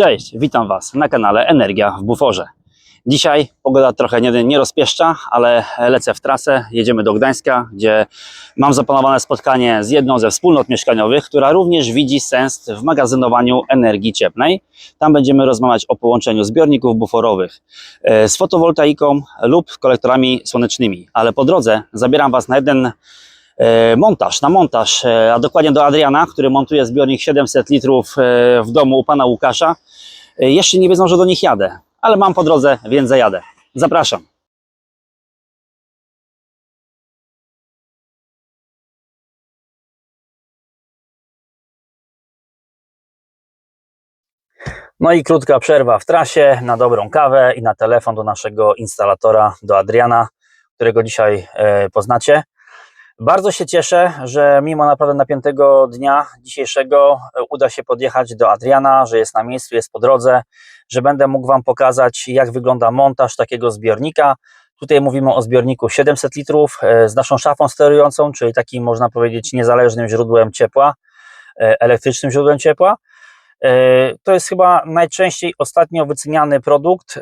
Cześć, witam Was na kanale Energia w Buforze. Dzisiaj pogoda trochę nie, nie rozpieszcza, ale lecę w trasę, jedziemy do Gdańska, gdzie mam zaplanowane spotkanie z jedną ze wspólnot mieszkaniowych, która również widzi sens w magazynowaniu energii cieplnej. Tam będziemy rozmawiać o połączeniu zbiorników buforowych e, z fotowoltaiką lub kolektorami słonecznymi, ale po drodze zabieram Was na jeden montaż, na montaż, e, a dokładnie do Adriana, który montuje zbiornik 700 litrów e, w domu u pana Łukasza. E, Jeszcze nie wiedzą, że do nich jadę, ale mam po drodze, więc zajadę. Zapraszam. No i krótka przerwa w trasie na dobrą kawę i na telefon do naszego instalatora, do Adriana, którego dzisiaj e, poznacie. Bardzo się cieszę, że mimo naprawdę napiętego dnia dzisiejszego e, uda się podjechać do Adriana, że jest na miejscu, jest po drodze, że będę mógł Wam pokazać, jak wygląda montaż takiego zbiornika. Tutaj mówimy o zbiorniku 700 litrów e, z naszą szafą sterującą, czyli takim można powiedzieć niezależnym źródłem ciepła, e, elektrycznym źródłem ciepła. To jest chyba najczęściej ostatnio wyceniany produkt,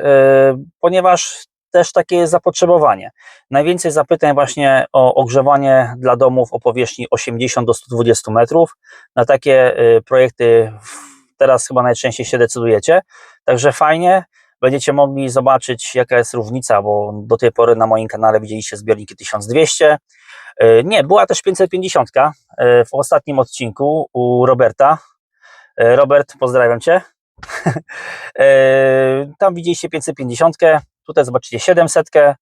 ponieważ też takie zapotrzebowanie. Najwięcej zapytań właśnie o ogrzewanie dla domów o powierzchni 80 do 120 metrów. Na takie y, projekty teraz chyba najczęściej się decydujecie. Także fajnie, będziecie mogli zobaczyć jaka jest różnica, bo do tej pory na moim kanale widzieliście zbiorniki 1200. Y, Nie, była też 550 y, w ostatnim odcinku u Roberta. Robert, pozdrawiam Cię. Tam widzieliście 550, tutaj zobaczycie 700. E,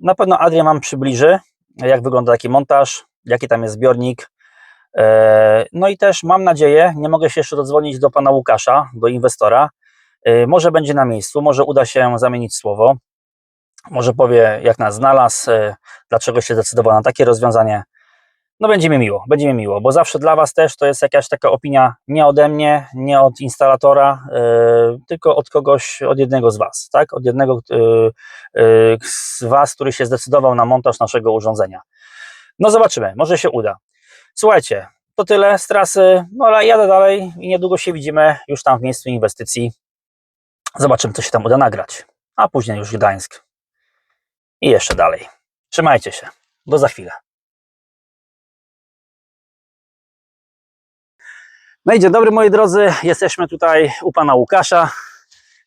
Na pewno Adrian Wam przybliży, jak wygląda taki montaż, jaki tam jest zbiornik. E, No i też mam nadzieję, nie mogę się jeszcze dodzwonić do pana Łukasza, do inwestora. E, Może będzie na miejscu, może uda się zamienić słowo. Może powie, jak nas znalazł, dlaczego się zdecydował na takie rozwiązanie. No będzie mi miło, będzie mi miło, bo zawsze dla Was też to jest jakaś taka opinia nie ode mnie, nie od instalatora, e, tylko od kogoś, od jednego z Was, tak? Od jednego e, e, z Was, który się zdecydował na montaż naszego urządzenia. No zobaczymy, może się uda. Słuchajcie, to tyle z trasy, no ale jadę dalej i niedługo się widzimy już tam w miejscu inwestycji. Zobaczymy, co się tam uda nagrać, a później już Gdańsk i jeszcze dalej. Trzymajcie się, do za chwilę. No i dzień dobry moi drodzy, jesteśmy tutaj u pana Łukasza.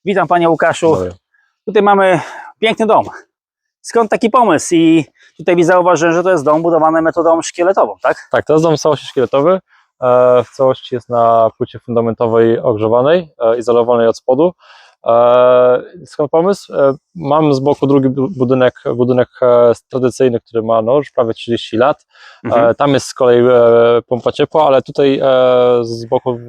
Witam panie Łukaszu. Dobry. Tutaj mamy piękny dom. Skąd taki pomysł? I tutaj zauważyłem, że to jest dom budowany metodą szkieletową, tak? Tak, to jest dom w całości szkieletowy. E, W całości jest na płycie fundamentowej ogrzewanej, e, izolowanej od spodu. E, Skąd pomysł? E, Mam z boku drugi bu- budynek, budynek e, tradycyjny, który ma no, już prawie 30 lat. Mhm. Tam jest z kolei pompa ciepła, ale tutaj z boku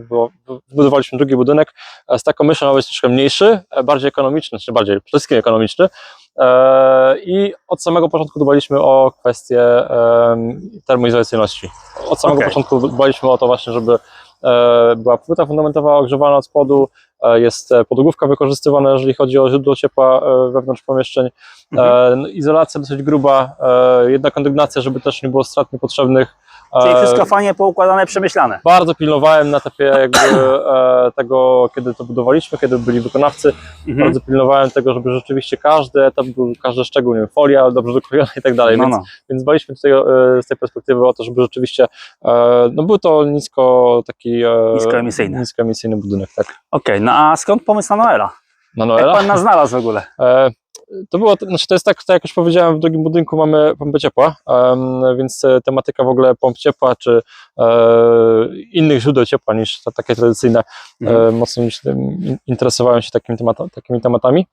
wybudowaliśmy drugi budynek z taką myślą, aby być troszkę mniejszy, bardziej ekonomiczny, czy bardziej przede wszystkim ekonomiczny. I od samego początku dbaliśmy o kwestię termoizolacyjności. Od samego Okej. początku dbaliśmy o to właśnie, żeby była płyta fundamentowa ogrzewana od spodu, jest e, podłogówka wykorzystywana, jeżeli chodzi o źródło ciepła e, wewnątrz pomieszczeń. Mhm. E, izolacja dosyć gruba, e, jedna kondygnacja, żeby też nie było strat niepotrzebnych. Czyli E, wszystko fajnie poukładane, przemyślane. bardzo pilnowałem na etapie jakby e, tego, kiedy to budowaliśmy, kiedy byli wykonawcy, Mhm. bardzo pilnowałem tego, żeby rzeczywiście każdy etap był, każdy szczegół, nie wiem, folia dobrze dokrojona i tak dalej, No, więc, no. więc dbaliśmy tutaj e, z tej perspektywy o to, żeby rzeczywiście, no był to nisko taki... Niskoemisyjny. Niskoemisyjny budynek, tak. Okej, no a skąd pomysł na Noela? Na Jak Noela. pan nas znalazł w ogóle? To było, znaczy to jest tak, tak jak już powiedziałem, w drugim budynku mamy pompę ciepła, więc e, tematyka w ogóle pomp ciepła, czy e, innych źródeł ciepła niż ta, takie tradycyjne, Mhm. mocno interesowałem się takimi, temata, takimi tematami.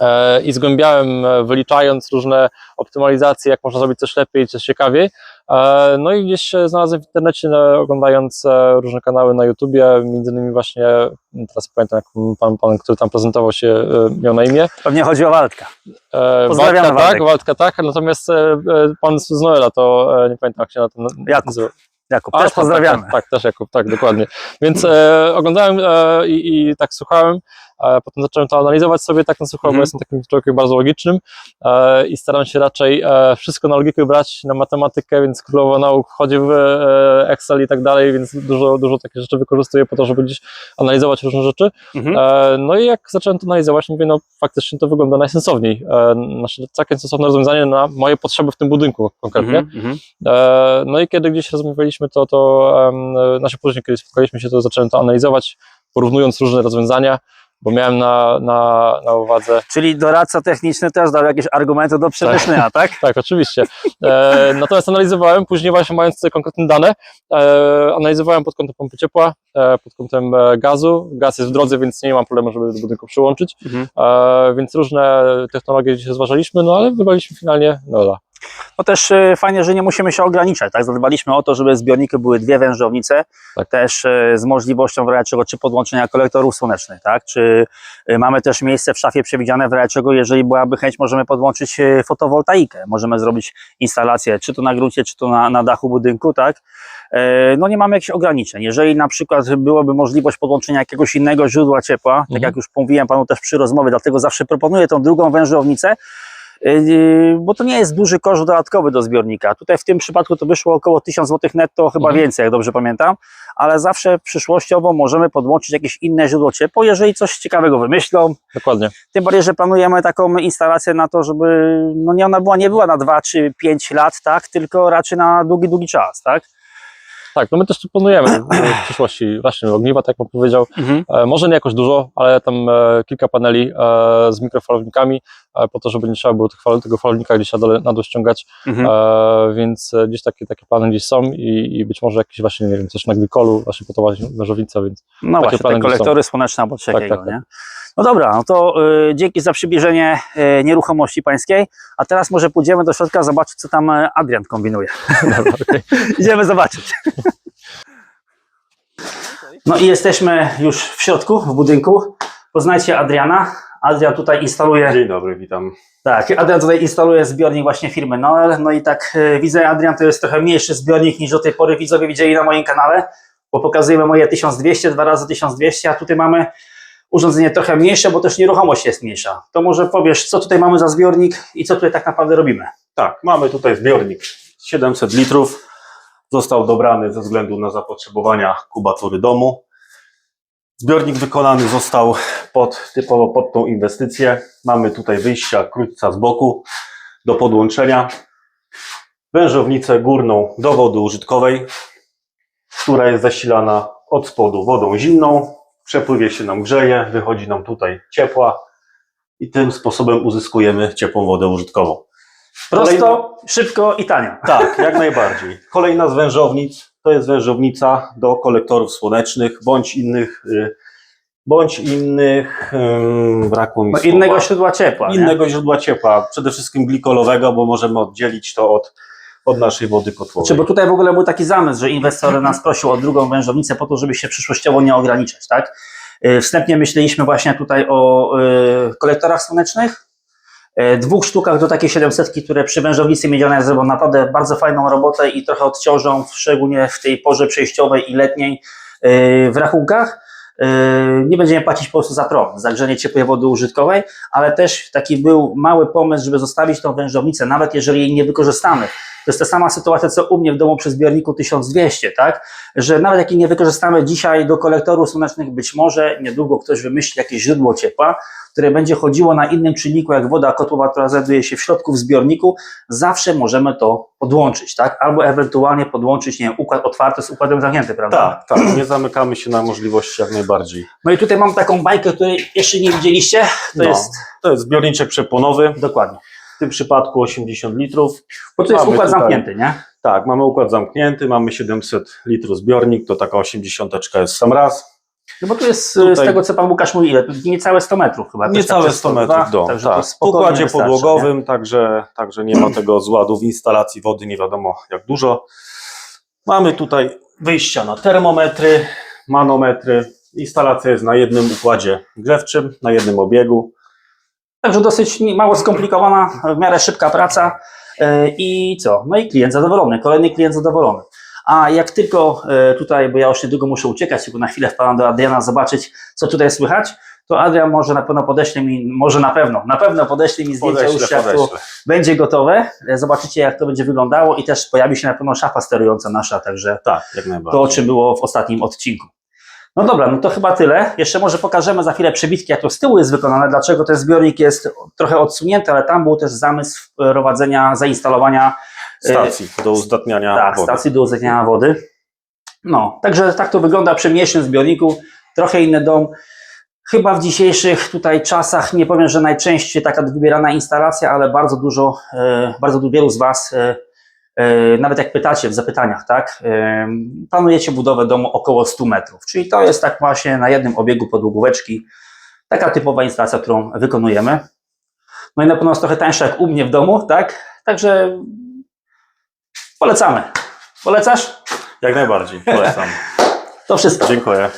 E, I zgłębiałem, e, wyliczając różne optymalizacje, jak można zrobić coś lepiej, coś ciekawiej. E, No i gdzieś się znalazłem w internecie, oglądając różne kanały na YouTubie, między innymi właśnie, teraz pamiętam, jak pan, pan który tam prezentował się, miał na imię, Pewnie chodzi o Waldka. Pozdrawiamy, Waldka, Waldek. tak, Waldka tak, natomiast pan z Noela to nie pamiętam jak się na tym Jakub. nazywa. Jakub, A, też tak, pozdrawiamy. Tak, tak, tak, też Jakub, tak, dokładnie. Więc e, oglądałem e, i, i tak słuchałem potem zacząłem to analizować sobie tak na sucho, Mhm. bo jestem takim człowiekiem bardzo logicznym e, i staram się raczej e, wszystko na logikę brać, na matematykę, więc królowo nauk wchodzi w e, Excel i tak dalej, więc dużo, dużo takich rzeczy wykorzystuję po to, żeby gdzieś analizować różne rzeczy. E, No i jak zacząłem to analizować, mówię, no faktycznie to wygląda najsensowniej. E, Znaczy, całkiem sensowne rozwiązanie na moje potrzeby w tym budynku konkretnie. Mhm. E, No i kiedy gdzieś rozmawialiśmy, to, to znaczy później, kiedy spotkaliśmy się, to zacząłem to analizować, porównując różne rozwiązania, bo miałem na, na, na uwadze Czyli doradca techniczny też dał jakieś argumenty do przemyślenia, tak? Tak, oczywiście. E, natomiast analizowałem, później właśnie mając te konkretne dane, e, analizowałem pod kątem pompy ciepła, e, pod kątem e, gazu. Gaz jest w drodze, więc nie mam problemu, żeby do budynku przyłączyć. Mhm. E, więc różne technologie dzisiaj zważaliśmy, no ale wybraliśmy finalnie Nola. No też e, fajnie, że nie musimy się ograniczać, tak? Zadbaliśmy o to, żeby zbiorniki były dwie wężownice, Tak. też e, z możliwością w razie czego czy podłączenia kolektorów słonecznych, tak? Czy e, mamy też miejsce w szafie przewidziane w razie czego, jeżeli byłaby chęć, możemy podłączyć fotowoltaikę, możemy zrobić instalację, czy to na gruncie, czy to na, na dachu budynku, tak? No nie mamy jakichś ograniczeń. Jeżeli na przykład byłaby możliwość podłączenia jakiegoś innego źródła ciepła, tak Mhm. jak już mówiłem Panu też przy rozmowie, dlatego zawsze proponuję tą drugą wężownicę, bo to nie jest duży koszt dodatkowy do zbiornika. Tutaj w tym przypadku to wyszło około 1000 zł netto, chyba Mhm. więcej, jak dobrze pamiętam, ale zawsze przyszłościowo możemy podłączyć jakieś inne źródło ciepła, jeżeli coś ciekawego wymyślą. Dokładnie. Tym bardziej, że planujemy taką instalację na to, żeby no nie ona była, nie była na 2 czy 5 lat, tak, tylko raczej na długi, długi czas, tak? Tak, no my też tu planujemy w przyszłości właśnie ogniwa, tak jak pan powiedział, E, Może nie jakoś dużo, ale tam e, kilka paneli e, z mikrofalownikami, po to, żeby nie trzeba było tych fal, tego falownika gdzieś na dół ściągać, Mhm. więc gdzieś takie, takie plany gdzieś są i, i być może jakieś właśnie, nie wiem, coś na glikolu, właśnie po to właśnie wężownica, więc No właśnie, te plany kolektory słoneczne albo Tak, takiego, tak, tak. No dobra, no to y, dzięki za przybliżenie y, nieruchomości pańskiej, a teraz może pójdziemy do środka zobaczyć, co tam e, Adrian kombinuje. Dobra. Idziemy zobaczyć. No i jesteśmy już w środku, w budynku. Poznajcie Adriana. Adrian tutaj instaluje, Dzień dobry, witam. tak, Adrian tutaj instaluje zbiornik właśnie firmy Noel. No i tak e, widzę, Adrian to jest trochę mniejszy zbiornik niż do tej pory widzowie widzieli na moim kanale, bo pokazujemy moje 1200, dwa razy 1200, a tutaj mamy urządzenie trochę mniejsze, bo też nieruchomość jest mniejsza. To może powiesz, co tutaj mamy za zbiornik i co tutaj tak naprawdę robimy? Tak, mamy tutaj zbiornik 700 litrów. Został dobrany ze względu na zapotrzebowania kubatury domu. Zbiornik wykonany został pod, typowo pod tą inwestycję. Mamy tutaj wyjścia krótca z boku do podłączenia. Wężownicę górną do wody użytkowej, która jest zasilana od spodu wodą zimną. Przepływie się nam grzeje, wychodzi nam tutaj ciepła i tym sposobem uzyskujemy ciepłą wodę użytkową. Prosto, szybko i tanio. Tak, jak najbardziej. Kolejna z wężownic to jest wężownica do kolektorów słonecznych bądź innych, y, bądź innych, ym, brakło mi słowa. innego źródła ciepła. nie? innego źródła ciepła, przede wszystkim glikolowego, bo możemy oddzielić to od, od naszej wody kotłowej. Czy bo tutaj w ogóle był taki zamysł, że inwestor nas prosił o drugą wężownicę po to, żeby się przyszłościowo nie ograniczać, tak? Yy, Wstępnie myśleliśmy właśnie tutaj o yy, kolektorach słonecznych, yy, dwóch sztukach do takiej 700, które przy wężownicy miedzianej zrobią naprawdę bardzo fajną robotę i trochę odciążą, szczególnie w tej porze przejściowej i letniej w rachunkach. Nie będziemy płacić po prostu za prąd, za grzanie ciepłej wody użytkowej, ale też taki był mały pomysł, żeby zostawić tą wężownicę, nawet jeżeli jej nie wykorzystamy. To jest ta sama sytuacja, co u mnie w domu przy zbiorniku 1200, tak? Że nawet jak nie wykorzystamy dzisiaj do kolektorów słonecznych, być może niedługo ktoś wymyśli jakieś źródło ciepła, które będzie chodziło na innym czynniku, jak woda kotłowa, która znajduje się w środku w zbiorniku, zawsze możemy to podłączyć, tak? Albo ewentualnie podłączyć, nie wiem, układ otwarty z układem zamknięty, prawda? Tak, tak, nie zamykamy się na możliwości jak najbardziej. No i tutaj mam taką bajkę, której jeszcze nie widzieliście. To No. jest To jest zbiorniczek przeponowy, dokładnie. W tym przypadku 80 litrów. Bo to jest Mamy układ tutaj- zamknięty, nie? Tak, mamy układ zamknięty, mamy 700 litrów zbiornik, to taka 80 jest w sam raz. No bo tu jest Tutaj- z tego, co Pan Łukasz mówi, ile? Niecałe 100 metrów chyba. też Niecałe tak 100 przez metrów do. Także Tak, w układzie wystarczy, nie? podłogowym, także, także nie ma tego z ładów instalacji wody, nie wiadomo jak dużo. Mamy tutaj wyjścia na termometry, manometry. Instalacja jest na jednym układzie grzewczym, na jednym obiegu. Także dosyć mało skomplikowana, w miarę szybka praca e, i co? No i klient zadowolony, kolejny klient zadowolony. A jak tylko e, tutaj, bo ja już niedługo muszę uciekać, tylko na chwilę wpadam do Adriana zobaczyć, co tutaj słychać, to Adrian może na pewno podeśle mi, może na pewno, na pewno podeśle mi zdjęcia Podeślę, już jak to będzie gotowe. E, Zobaczycie jak to będzie wyglądało i też pojawi się na pewno szafa sterująca nasza, także Tak, jak najbardziej. to, o czym było w ostatnim odcinku. No dobra, no to chyba tyle. Jeszcze może pokażemy za chwilę przebitki, jak to z tyłu jest wykonane, dlaczego ten zbiornik jest trochę odsunięty, ale tam był też zamysł prowadzenia, zainstalowania e, Stacji do uzdatniania tak, wody. stacji do uzdatniania wody. No, także tak to wygląda przy mniejszym zbiorniku. Trochę inny dom. Chyba w dzisiejszych tutaj czasach, nie powiem, że najczęściej taka wybierana instalacja, ale bardzo dużo, e, bardzo wielu z Was, e, e, nawet jak pytacie w zapytaniach, tak, e, planujecie budowę domu około 100 metrów, czyli to jest tak właśnie na jednym obiegu podłogóweczki, taka typowa instalacja, którą wykonujemy. No i na pewno jest trochę tańsza jak u mnie w domu, tak, także polecamy. Polecasz? Jak najbardziej, polecam. To wszystko. Dziękuję.